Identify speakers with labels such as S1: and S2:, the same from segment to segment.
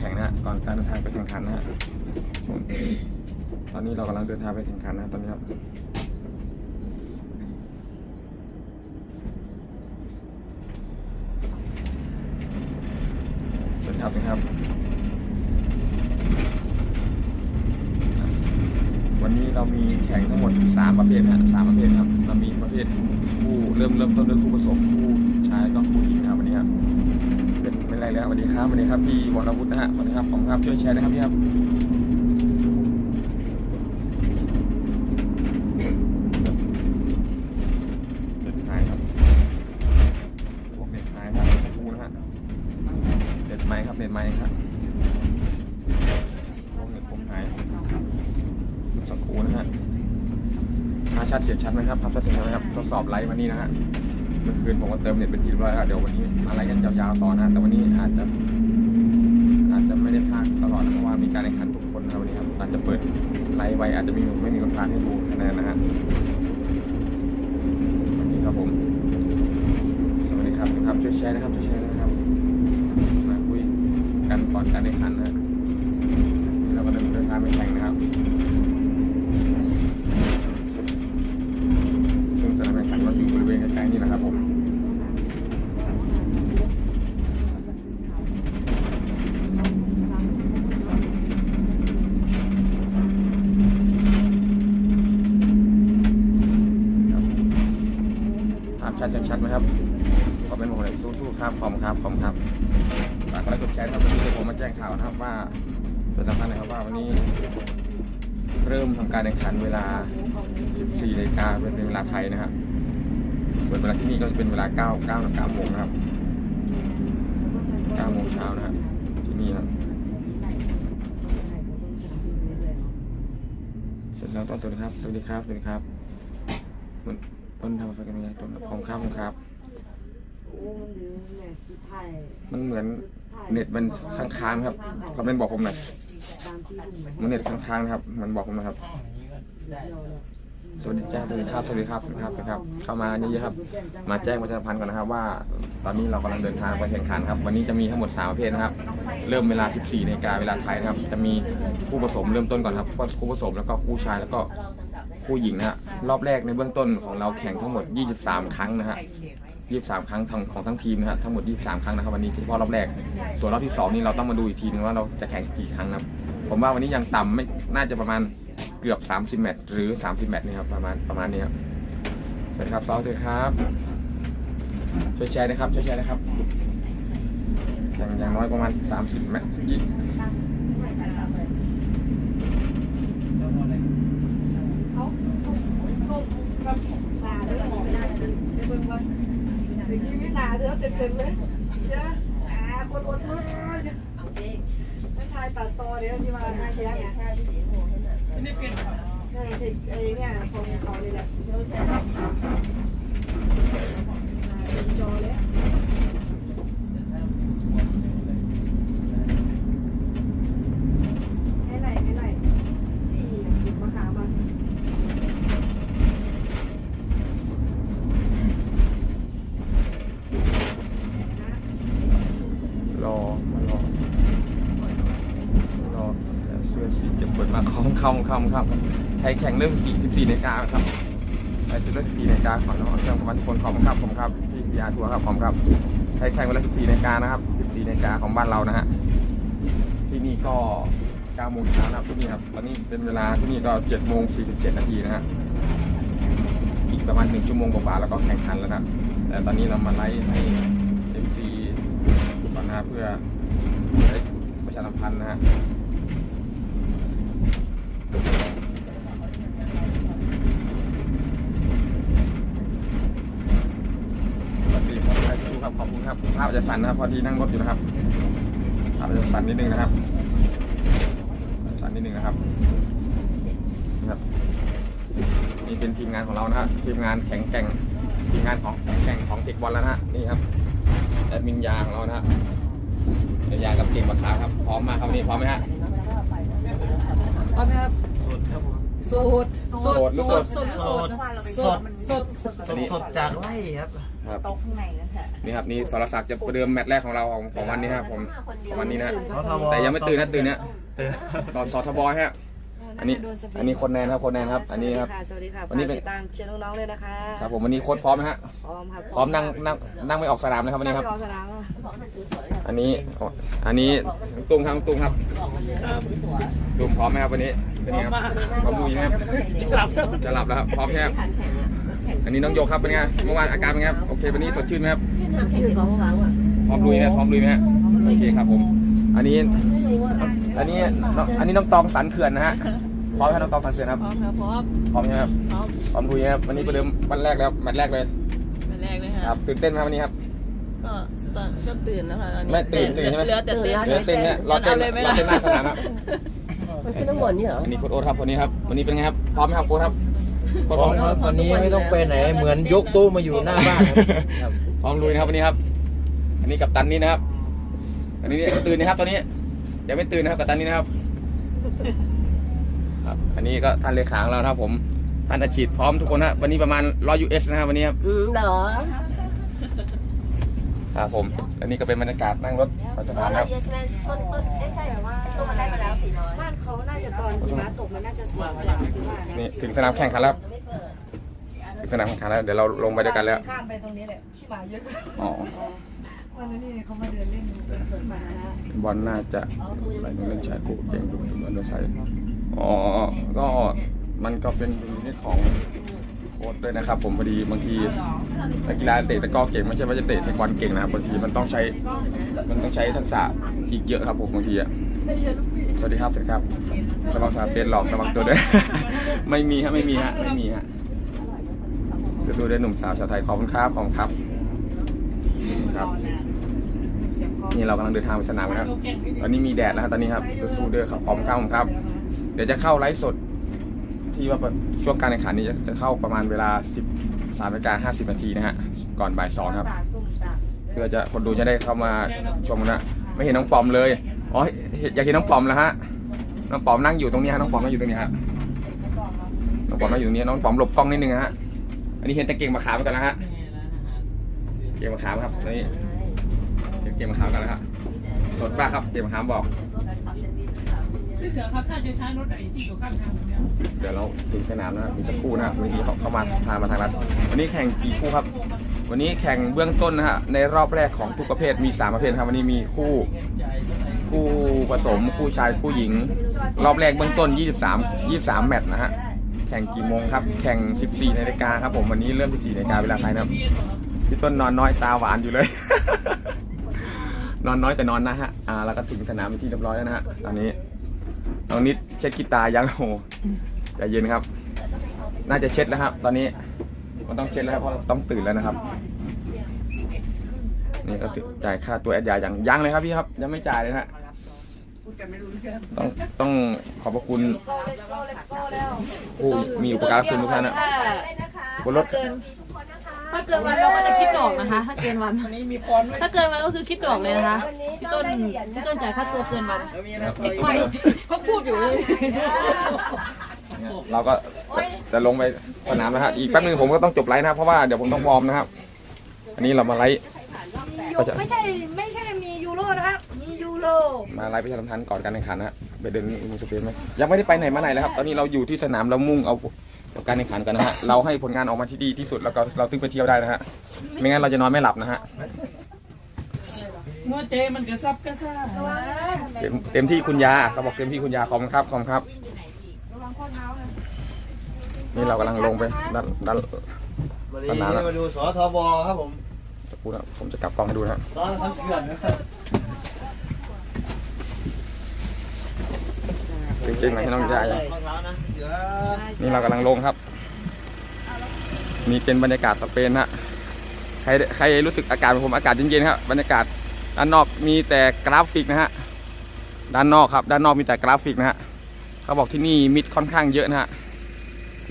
S1: แข่งนะฮะก่อนการเดินทางไปแข่งขันนะฮะตอนนี้เรากำลังเดินทางไปแข่งขันนะครับตอนนี้ครับสวัสดีครับครับ วันนี้เรามีแข่งทั้งหมด 3 ประเภทนะฮะสามประเภทครับ เรามีประเภทคู่เริ่มเริ่มต้นด้วย ครับสวัสดีครับพี่วรวุฒินะฮะสวัสดีครับผมครับช่วยแชร์นะครับพี่ครับเด็ดท้ายครับพวกเด็ดท้ายครับคู่นะฮะเด็ดไม้ครับเด็ดไม้ครับเด็ดผมหายสักครู่นะฮะภาชัดเสียงชัดไหมครับภาพชัดเสียงชัดไหมครับ ทดสอบไลฟ์วันนี้นะฮะ เมื่อคืนผมก็เติมเน็ตเป็นทีรียบร้อยแล้วเดี๋ยววันนี้อะไรกันยาวๆต่อนะ แต่วันนี้อาจจะ การแข่งขันทุกคนนะครับวันนี้ครับอาจจะเปิดไลฟ์ไว้อาจจะมีไม่มีคนพากให้ดูคะแนนนะฮะวันนี้ครับผมสวัสดีครับครับช่วยแชร์นะครับช่วยแชร์นะครับมาคุยกันก่อนการแข่งขันนะฮะเราก็เดินเดินทางไปแข่งนะครับซึ่งสนามแข่งขันเราอยู่บริเวณใกล้ๆนี่นะครับผม ครับ ชัดชัดชัดไหมครับขอเป็นผมเลยสู้ๆครับขอบคุณครับขอบคุณครับฝากกดไลค์กดแชร์ครับวันนี้ผมมาแจ้งข่าวนะครับว่าเป็นสำคัญนะครับว่าวันนี้เริ่มทำการแข่งขันเวลา 14นาฬิกาเป็นเวลาไทยนะครับส่วนเวลาที่นี่ก็จะเป็นเวลา 9 9นาฬิกาโมงครับ9โมงเช้านะครับที่นี่นะครับเสร็จแล้วต้นสวัสดีครับ สวัสดีครับ สวัสดีครับ ต้นทำไฟกันยังต้นครับขอบคุณครับขอบคุณครับ
S2: โอ้มันดื้อแม่ที่ไทย
S1: มันเหมือนเน็ตมันค้างๆครับคอมเมนต์บอกผมหน่อย
S2: มั
S1: นเน็ตค้างๆนะครับ มันบอกผมนะครับ
S2: เดี๋ยวเรา
S1: สวัสดีจ้าสวัสดีครับสวัสดีครับสวัสดีครับสวัสดีครับ เข้ามาเยอะๆครับ มาแจ้งประชาสัมพันธ์ก่อนนะครับว่า ตอนนี้เรากำลังเดินทางไปแข่งขันครับ วันนี้จะมีทั้งหมด 3 ประเภทนะครับ เริ่มเวลา 14นาฬิกาเวลาไทยนะครับ จะมีคู่ผสมเริ่มต้นก่อนครับ คู่ผสมแล้วก็คู่ชายแล้วก็ คู่หญิงนะฮะรอบแรกในเบื้องต้นของเราแข่งทั้งหมด 23 ครั้งนะฮะ23 ครั้งทั้งของทั้งทีมนะฮะทั้งหมด 23 ครั้งนะครับวันนี้เฉพาะรอบแรก ส่วนรอบที่ 2 นี่เราต้องมาดูอีกทีนึงว่าเราจะแข่งกี่ครั้งนะผมว่าวันนี้ยังต่ำไม่น่าจะประมาณเกือบ 30 แมตช์หรือ 30 แมตช์นี่ครับประมาณประมาณนี้ครับสวัสดีครับซอสเลยครับช่วยแชร์นะครับช่วยแชร์นะครับแข่งอย่างน้อยประมาณ 30 แมตช์20
S2: เต็มๆเลยเชื่ออ่าคนอดมือถ้าทายตัดต่อเดี๋ยวที่มาเชียร์ไงนี่เไอ้เนี่ยของเขาเลยแหละจอเลยให้ไหนให้ไหนนี่หยิบมะขามมา
S1: รอมารอรอแต่เสื้อสีจะเปิดมาเข้าเข้าเข้าเข้าไทยแข่งเริ่ม4 14นาฬิกาครับไทยเริ่ม14นาฬิกาขอน้องเชิญประมาณทุกคนขอบคุณครับผมครับพี่พิยาทัวร์ครับผมครับไทยแข่งเวลา14นาฬิกานะครับ14นาฬิกาของบ้านเรานะฮะที่นี่ก็9โมงเช้านะครับที่นี่ครับตอนนี้เป็นเวลาที่นี่ก็7โมง47นาทีนะฮะอีกประมาณ1ชั่วโมงกว่าๆแล้วก็แข่งขันแล้วนะแต่ตอนนี้เรามาไลฟ์ให้ FC ก่อนนะเพื่อได้ประชาสัมพันธ์นะฮะ สวัสดีครับไอซูครับขอบคุณครับภาพจะสั่นนะครับ พอดีนั่งรถอยู่นะครับภาพจะสั่นนิดนึงนะครับ สั่นนิดนึงนะครับนครับนี่เป็นทีมงานของเรานะฮะทีมงานแข็งแกร่งทีมงานของแข็งแกร่งของเทคบอลแล้วนะฮะนี่ครับแอดมินยาของเรานะฮะยวยากับเก่งบักขาครับพร้อมมากครับวันนี้พร้อมไหมฮะ
S3: ร้อมไหมครับ
S1: สดครับผม
S3: สูตร
S1: โสดหรือโสด
S3: สูตรสูตร
S4: สด
S3: สู
S2: สด
S3: สดสดจากไร่ครับ
S1: ครับ
S2: ตกข้างในนั่นแหละ
S1: นี่ครับนี่สรศักดิ์จะประเดิมแมตช์แรกของเราของของวันนี้ครับผมของวันนี้นะ
S3: สทบ
S1: แต่ยังไม่ตื่นนะตื่นเนี่ยสอสอทบฮะ อันนี้ อันนี้คนแนนครับคนแนนครับ อันนี้ครับ
S2: สวัสดีค่ะ
S1: วันนี้เป็น
S2: ฝากติดตามเชียร์น้องๆเลยนะคะ
S1: ครับผมวันนี้โค้ชพร้อมนะฮะ
S2: พร้อมครับ
S1: พร้อมนั่งนั่งนั่งไม่ออกสนามนะครับวันนี้ครับ
S2: รอสนามอะ
S1: อันนี้ อันนี้น้องตุ้มครับน้องตุ้มครับตุ้มพร้อมไหมครับวันนี้เป็นไงครับพร้อมดูยังไงครับจะหลับจะหลับแล้วครับพร้อมแค่อันนี้น้องโยกครับเป็นไงเมื่อวานอาการเป็นไงครับโอเควันนี้สดชื่นไหมครับ
S2: ชื่อของช้างอะ
S1: พร้อมลุยไหมพร้อมลุยไหมฮะโอเคครับผม อันนี้ อันนี้น้องอันนี้น้องตองสันเขื่อนนะฮะ พร้อมไหมครับน้องตองสันเขื่อนครับ
S4: พร้อมครับพร้อม
S1: พร้อมใช่ไหมครับ
S4: พร้อม
S1: พร้อมลุยครับวันนี้ประเดิมวันแรกแล้วแมตช์แรกเลย
S4: เป็นแรกเลย
S1: ค
S4: ค
S1: รั
S4: รั
S1: บบตื่นเต้นไหมครับวันนี้ครับ
S4: ก็ตอนก็ตื่นนะคะตอนนี้
S1: ไม่ตื่นตื่นใช่ไหม
S4: เหลือแต่เต้น
S1: เหลือเต้นเนี่ยรอเต้น
S4: อาเลยไหม
S1: รอ
S4: ล่ะ
S1: เต้นหน้าสนามครับ
S2: มันคือน้ำมนต์นี่เหรอ
S1: อันนี้โค้ชโอ๊ตครับคนนี้ครับวันนี้เป็นไงครับพร้อมไหมครับโค้ชครับโค้ช
S3: พร้อมครับวันนี้ไม่ต้องไปไหนเหมือนยกตู้มาอยู่หน้าบ้านครับ
S1: พร้อมลุยนะครับวันนี้ครับ อันนี้กับตันนี่นะครับ อันนี้ตื่นนะครับตอนนี้ยังไม่ตื่นนะครับกับตันนี่นะครับ ครับ อันนี้ก็ท่านเลขาของเรานะครับผมท่านอาชีพพร้อมทุกคนนะวันนี้ประมาณร้อยยูเอสนะครับวันนี้ครับ
S2: อืมเหรอ
S1: ครับผมอันนี้ก็เป็นบรรยากาศนั่งรถประสถานครับ
S5: เยอะใช่ไหมต้นต้นเอ๊ะใช่แบบว่าต้นมันได้มาแล้วสี่ร้อย
S2: บ้านเขาน่าจะตอนหิมะตกมันน่าจะสวยกว่าที่ว่านะ
S1: นี่ถึงสนามแข่งขันแล้วครับถึงสนามแข่งขันแล้วเดี๋ยวเราลงไปด้วยกันแล้ว
S2: ข้ามไปตรงนี้แหละขี้หมาเยอะ
S1: อ๋อ
S2: วันนั้นนี่เขามาเดินเล่นเป็นสวนสาธารณะ
S1: บอลน่าจะอะไรนู่นเล่นชายกูเก่งดูบอลโดนใส่ อ๋อ ก็มันก็เป็นนิดของโค้ชด้วยนะครับ ผมพอดีบางทีนักกีฬาเตะตะกร้อเก่งไม่ใช่ว่าจะเตะเทควันเก่งนะครับบางทีมันต้องใช้มันต้องใช้ทักษะอีกเยอะครับผมบางทีอะสวัสดีครับสวัสดีครับระวังสาเฟซหลอกระวังตัวด้วย ไม่มีฮะไม่มีฮะไม่มีฮะจะดูด้วยหนุ่มสาวชาวไทยขอบคุณครับขอบคุณครับครับ นี่เรากำลังเดินทางไปสนามกันครับตอนนี้มีแดดแล้วครับตอนนี้ครับสู้ๆด้อครับพร้อมครับผมครับ ดี๋ยวจะเข้าไลฟ์สด ที่ว่าช่วงการแข่งขันนี้จะจะเข้าประมาณเวลา13นาฬิกา50นาทีนะฮะ ก่อนบ่ายสองครับ
S2: ตากตุ้มตาก
S1: เพื่อจะคนดูจะได้เข้ามาชมกันนะ ไม่เห็นน้องปอมเลย อ๋อเห็นอยากเห็นน้องปอมแล้วฮะ น้องปอมนั่งอยู่ตรงนี้ฮะ น้องปอมนั่งอยู่ตรงนี้ฮะ น้องปอมนั่งอยู่ตรงนี้ น้องปอมหลบกล้องนิดนึงฮะ อันนี้เห็นแต่เก่งมาขามกันแล้วฮะ เก่งมาขามครับตอนนี้เห็นเก่งมาขามกันแล้วฮะสดมากครับ เก่งมาขามบอก
S6: พี่เสือครับถ้าจะใช้รถไหนที่อยู่ข้างทางแบบเนี้ย
S1: เดี๋ยวเราถึงสนามนะครับมีสักครู่นะครับวันนี้เขาเข้ามาพามาทางรัฐวันนี้แข่งกี่คู่ครับ วันนี้แข่งเบื้องต้นนะฮะในรอบแรกของทุกประเภทมีสามประเภทครับวันนี้มีคู่คู่ผสมคู่ชายคู่หญิง รอบแรกเบื้องต้น 23 23 แมตช์นะฮะแข่งกี่โมงครับ แข่ง 14นาฬิกาครับผมวันนี้เริ่ม 14นาฬิกาเวลาไทยนะครับพี่ต้นนอนน้อยตาหวานอยู่เลย นอนน้อยแต่นอนนะฮะอ่าแล้วก็ถึงสนามเป็นที่เรียบร้อยแล้วนะฮะตอนนี้ น้องนิดเช็ดกีตายังโอ้โหใจเย็นครับ น่าจะเช็ดแล้วครับ ตอนนี้มันต้องเช็ดแล้วครับเพราะต้องตื่นแล้วนะครับ นี่ก็คือจ่ายค่าตัวแอดยายังยังเลยครับพี่ครับ ยังไม่จ่ายเลยนะฮะต้องต้องขอบพระคุณ
S2: ก็เลสโก้เลสโก้แล้ว
S1: ผู้มีอุปการะคุณทุกท่านนะบนรถ
S4: ถ้าเกินวันเราก็จะคิดดอกนะคะ ถ้าเกินวันถ้าเกินวันก็คือคิดดอกเลยนะคะพี่ต้นพี่ต้นจ่ายค่าตัวเกินวันเขาพูดอยู่เลย
S1: เราก็จะจะลงไปสนามนะฮะอีกแป๊บนึงผมก็ต้องจบไลฟ์นะครับเพราะว่าเดี๋ยวผมต้องวอร์มนะครับ อันนี้เรามาไลฟ์ประชา
S2: ไม่ใช่ไม่ใช่มียูโรนะครับ มียูโร
S1: มาไลฟ์ประชาสัมพันธ์ก่อนการแข่งขันนะฮะไปเดินมูสเปนไหมยังไม่ได้ไปไหนมาไหนเลยครับ ตอนนี้เราอยู่ที่สนามเรามุ่งเอา กับการแข่งขันกันนะฮะ เราให้ผลงานออกมาที่ดีที่สุดแล้วก็เราถึงไปเที่ยวได้นะฮะ ไม่งั้นเราจะนอนไม่หลับนะฮะ
S6: มัวเจมันกระซับกระซ่า
S1: เต็มเต็มที่คุณยาเขาบอกเต็มที่คุณยาขอบคุณครับขอบคุณครับ นี่เรากำลังลงไปด้านด้าน
S3: วัน
S1: ส
S3: นี้
S1: นามแล้ว
S3: มาดูสทบครับผม
S1: สักครู่นะผมจะกลับกล้องให้ดูนะฮะ
S3: สอนทันเสือนนะครับ
S1: จริงๆหน่อยให้น้องยาย
S3: รองเท้านะเสือ
S1: นี่เรากำลังลงครับ นี่เป็นบรรยากาศสเปนฮะใครใครรู้สึกอากาศเหมือนผมอากาศเย็นๆครับบรรยากาศด้านนอกมีแต่กราฟิกนะฮะด้านนอกครับ ด้านนอกมีแต่กราฟิกนะฮะเขาบอกที่นี่มิดค่อนข้างเยอะนะฮะ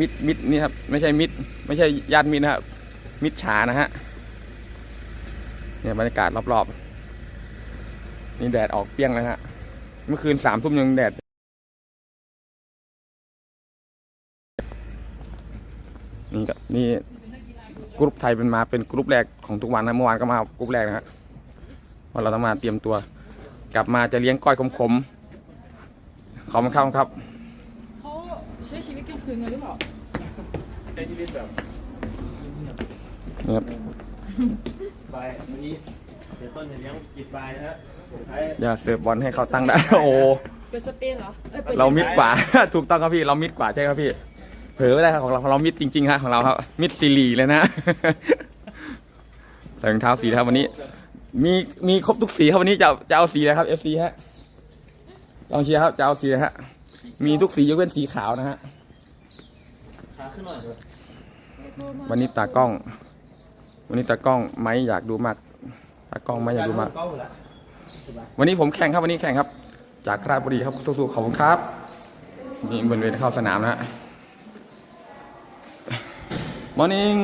S1: มิดมิดนี่ครับไม่ใช่มิดไม่ใช่ญาติมิดนะครับมิดฉานะฮะเนี่ยบรรยากาศรอบๆนี่แดดออกเปรี้ยงเลยฮะเมื่อคืนสามทุ่มยังแดด นี่ก็นี่กรุ๊ปไทยเป็นมาเป็นกรุ๊ปแรกของทุกวันนะเมื่อวานก็มากรุ๊ปแรกนะฮะเพราะเราต้องมาเตรียมตัว กลับมาจะเลี้ยงก้อยขมๆขอบคุณครับครับ
S4: เขาใช้ชีวิตกลางคืนกันหรือเปล่า
S1: นี่ครับ
S3: ไปวันนี้เสียต้นจะเลี้ยงกินปลายนะฮะผมใช้
S1: อย่าเสิร์ฟบอลให้เขาตั้งได้โอ้
S4: เป็นสเปนเหรออ้ยป็น
S1: เรามิดกว่า ถูกต้องครับพี่เรามิดกว่าใช่ครับพี่ เผลอไม่ได้ครับของเราของเรามิดจริงๆครับของเราครับ มิดซีรีเลยนะใส่รองเท้าสีครับวันนี้ มีมีครบทุกสีครับวันนี้จะจะเอาสีอะไรครับ FC ฮะลองเชียร์ครับจะเอาสีอะไรฮะมีทุกสียกเว้นสีขาวนะฮะวันนี้ตากล้อง วันนี้ตากล้องไม่อยากดูมากตากล้องไม่อยากดูมาก
S3: ว
S1: วันนี้ผมแข่งครับวันนี้แข่งครับ จากราชบุรีครับสู้ๆขอบคุณครับนี่บนเวทีเข้าสนามนะฮะ morning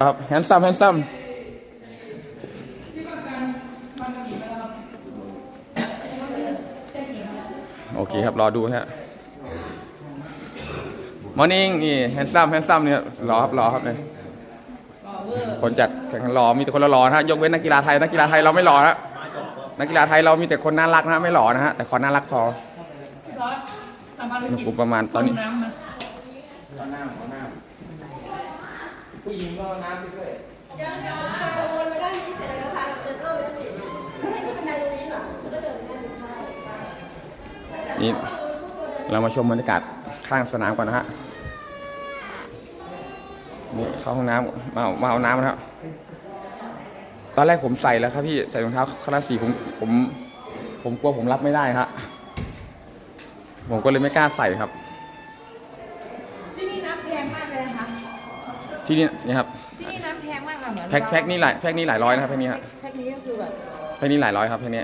S1: ครับแฮนซัมแฮนซัมโอเคครับ รอดูฮะ morning นี่แฮนซัมแฮนซัมเนี่ยรอครับ รอครับเนี่ยคนจัดแข่งรอมีแต่คนรอๆนะฮะยกเว้นนักกีฬาไทยนักกีฬาไทยเราไม่รอฮะนักกีฬาไทยเรามีแต่คนน่ารักนะไม่หล่อนะฮะแต่คนน่ารักพอ
S6: พี่ซอสทำภาร
S1: อุณห
S6: กิจ
S1: ภูมิประมาณตอนนี้
S6: น้ำนะ
S1: ผู้หญิงก็น้ำไปด้วย
S5: วนไปด้านนี้เสร็จแล้วพาเดินเข้าไปด้านนี้ให้ที่บันไดตรงนี้ก่อนแล้วก็เดินไปด้านนี้
S1: นี่เรามาชมบรรยากาศข้างสนามก่อนนะฮะนี่เข้าห้องน้ำมาเอามาเอาน้ำนะครับตอนแรกผมใส่แล้วครับพี่ใส่รองเท้าคลาสสี่ผมผมผมกลัวผมรับไม่ได้ครับผมก็เลยไม่กล้าใส่ครับ
S4: ที่นี่นี่ค
S1: รับ
S4: ที่นี่น้ำแพงมากค่ะเหมือน
S1: แพ็คแพ็คนี่หลายแพ็คนี่หลายร้อยนะครับแพ็คนี้ฮะ
S4: แพ็คนี้ก็คือแบบ
S1: แพ็คนี้หลายร้อยครับแพ็คนี้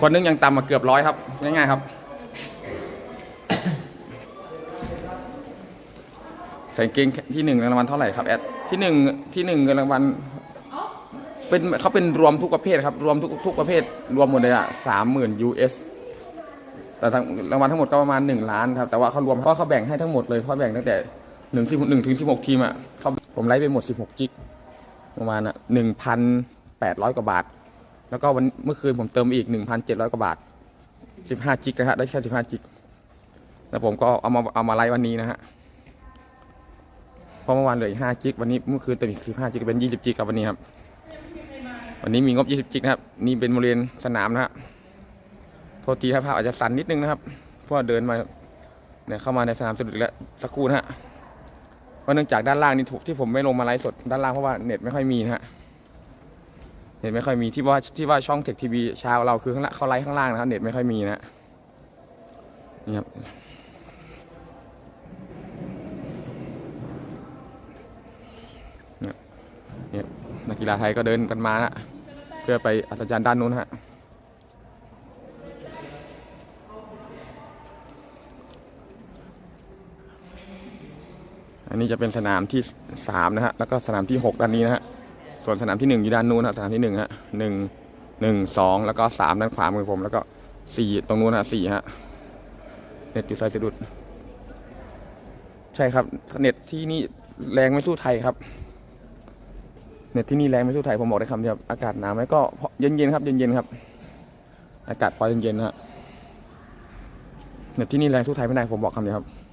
S1: คนนึงยังต่ำมาเกือบร้อยครับง่ายๆครับ ใส่กางเกงที่หนึ่งเงินรางวัลเท่าไหร่ครับแอดที่หนึ่งที่หนึ่งเงินรางวัลเป็นเขาเป็นรวมทุกประเภทครับรวมทุกทุกประเภทรวมหมดเลยอะสามหมื่น US แต่ทั้งรางวัลทั้งหมดก็ประมาณหนึ่งล้านครับแต่ว่าเขารวมเพราะเขาแบ่งให้ทั้งหมดเลยเพราะแบ่งตั้งแต่ หนึ่งสิบหนึ่งถึงสิบหกทีมอะเขาผมไล่ไปหมดสิบหกจิกประมาณอะหนึ่งพันแปดร้อยกว่าบาท แล้วก็วันเมื่อคืนผมเติมอีกหนึ่งพันเจ็ดร้อยกว่าบาทสิบห้าจิกนะฮะได้แค่สิบห้าจิกแล้วผมก็เอามาเอามาไล่วันนี้นะฮะเพราะเมื่อวานเหลืออีกห้าจิกวันนี้เมื่อคืนเต็มอีกสิบห้าจิกเป็นยี่สิบจิกครับวันนี้ครับวันนี้มีงบยี่สิบจิกนะครับนี่เป็นบริเวณสนามนะฮะโทษทีครับภาพอาจจะสั่นนิดนึงนะครับเพราะเดินมาเนี่ยเข้ามาในสนามสนุกแล้วสักครู่นะฮะ เพราะเนื่องจากด้านล่างนี่ถูกที่ผมไม่ลงมาไลฟ์สดด้านล่างเพราะว่าเน็ตไม่ค่อยมีนะฮะเน็ตไม่ค่อยมีที่ว่าที่ว่าช่องเทคทีวีชาวเราคือข้างล่างเขาไลฟ์ข้างล่างนะครับเน็ตไม่ค่อยมีนะนี่ครับเนี่ยนักกีฬาไทยก็เดินกันมานะเพื่อไปอัศจรรย์ด้านนู้นฮะ อันนี้จะเป็นสนามที่สามนะฮะ แล้วก็สนามที่หกด้านนี้นะฮะ ส่วนสนามที่หนึ่งอยู่ด้านนู้นฮะ สนามที่หนึ่งฮะหนึ่งหนึ่งสองแล้วก็สามด้านขวามือผม แล้วก็สี่ตรงนู้นฮะสี่ฮะ เน็ตอยู่ไซสะดุด ใช่ครับ เน็ตที่นี่แรงไม่สู้ไทยครับ เน็ตที่นี่แรงไม่สู้ไทย ผมบอกได้คำเดียวอากาศหนาวไหมก็เย็นๆครับ เย็นๆครับ อากาศพอเย็นๆนะฮะ เน็ตที่นี่แรงสู้ไทยไม่ได้ ผมบอกคำเดียวครับ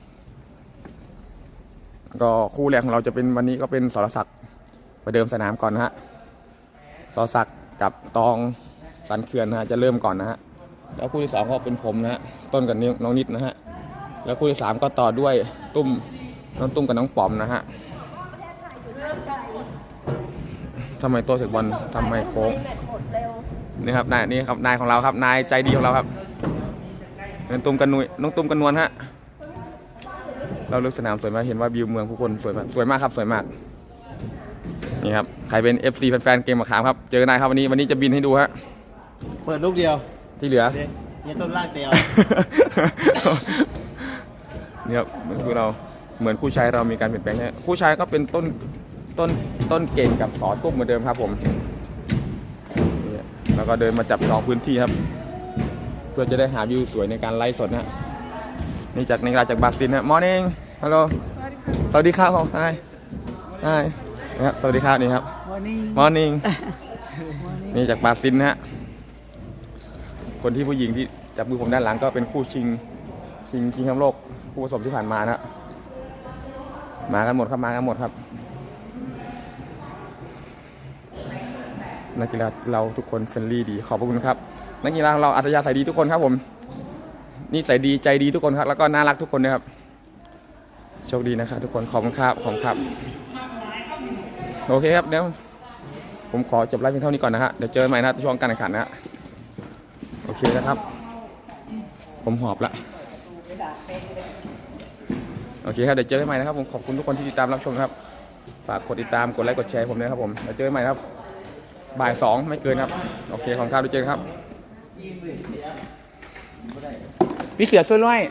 S1: ก็คู่แรกของเราจะเป็นวันนี้ก็เป็นสรศักดิ์ประเดิมสนามก่อนนะฮะสรศักดิ์กับตองสันเขื่อนนะฮะจะเริ่มก่อนนะฮะแล้วคู่ที่สองก็เป็นผมนะฮะต้นกับน้องนิดนะฮะแล้วคู่ที่สามก็ต่อด้วยตุ้มน้องตุ้มกับน้องปอมนะฮะทำไมโตัวเสกบอลทำไมโค้งนี่ครับนายนี่ครับนายของเราครับนายใจดีของเราครับน้องตุ้มกันนุยน้องตุ้มกันนวลฮะ เราเลือกสนามสวยมากเห็นว่าวิวเมืองผู้คนสวยมากสวยมากครับสวยมากนี่ครับใครเป็น FC แฟนๆเกมมะขามครับเจอนายครับวันนี้วันนี้จะบินให้ดูฮะ
S3: เปิดลูกเดียว
S1: ที่เหลือ
S3: เดี๋ยวเนี่ยต้นลากเดียว
S1: เนี่ยครับเหมือนคู่เราเหมือนคู่ชายเรามีการเปลี่ยนแปลงเนี่ยคู่ชายก็เป็นต้นต้นต้นเก่งกับสอตุ้มเหมือนเดิมครับผมเนี่ยแล้วก็เดินมาจับจองพื้นที่ครับ เพื่อจะได้หาวิวสวยในการไลฟ์สดนะฮะนี่จากในกาจากบราซิลนะมอร์นิ่ง ฮัลโหล สวัสดีครับผม hi hi นะครับ สวัสดีครับนี่ครับ
S2: วันนี้
S1: มอร์นิ่ง นี่จากบราซิลนะฮะ คนที่ผู้หญิงที่จับมือผมด้านหลังก็เป็นคู่ชิง ชิงชิงแชมป์โลกคู่ผสมที่ผ่านมานะฮะมากันหมดครับ มากันหมดครับ นักกีฬาเราทุกคนเฟรนลี่ดี ขอบพระคุณครับ นักกีฬาของเราอัธยาศัยดีทุกคนครับผม นี่ใส่ดีใจดีทุกคนครับ แล้วก็น่ารักทุกคนนะครับ โชคดีนะครับทุกคนขอบคุณครับขอบคุณครับโอเคครับเดี๋ยวผมขอจบไลฟ์เพียงเท่านี้ก่อนนะฮะเดี๋ยวเจอกันใหม่นะช่วงการแข่งขันนะฮะโอเคนะครับ ผมหอบละโอเคครับเดี๋ยวเจอกันใหม่นะครับผมขอบคุณทุกคนที่ติดตามรับชมครับฝากกดติดตามกดไลค์กดแชร์ผมด้วยครับผมเดี๋ยวเจอกันใหม่ครับบ่ายสองไม่เกินครับโอเคขอบคุณครับเดี๋ยวเจอกันครับพี่เสือช่วยด้วย